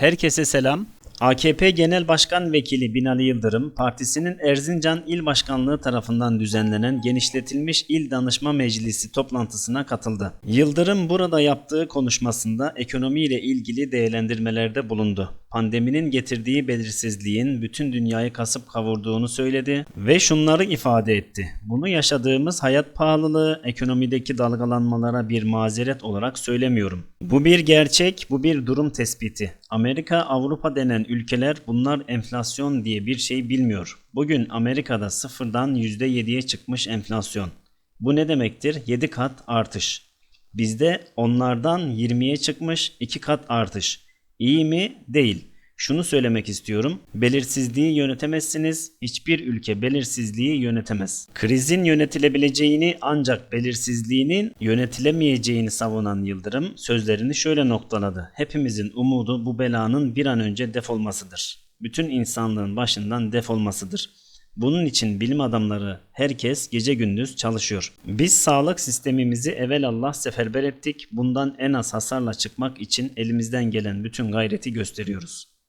Herkese selam. AKP Genel Başkan Vekili Binali Yıldırım, partisinin Erzincan İl Başkanlığı tarafından düzenlenen genişletilmiş İl Danışma Meclisi toplantısına katıldı. Yıldırım burada yaptığı konuşmasında ekonomiyle ilgili değerlendirmelerde bulundu. Pandeminin getirdiği belirsizliğin bütün dünyayı kasıp kavurduğunu söyledi ve şunları ifade etti. Bunu yaşadığımız hayat pahalılığı, ekonomideki dalgalanmalara bir mazeret olarak söylemiyorum. Bu bir gerçek, bu bir durum tespiti. Amerika, Avrupa denen ülkeler bunlar enflasyon diye bir şey bilmiyor. Bugün Amerika'da sıfırdan %7'ye çıkmış enflasyon. Bu ne demektir? 7 kat artış. Bizde onlardan 20'ye çıkmış 2 kat artış. İyi mi? Değil. Şunu söylemek istiyorum. Belirsizliği yönetemezsiniz. Hiçbir ülke belirsizliği yönetemez. Krizin yönetilebileceğini ancak belirsizliğinin yönetilemeyeceğini savunan Yıldırım sözlerini şöyle noktaladı. Hepimizin umudu bu belanın bir an önce defolmasıdır. Bütün insanlığın başından defolmasıdır. Bunun için bilim adamları herkes gece gündüz çalışıyor. Biz sağlık sistemimizi evelallah seferber ettik. Bundan en az hasarla çıkmak için elimizden gelen bütün gayreti gösteriyoruz.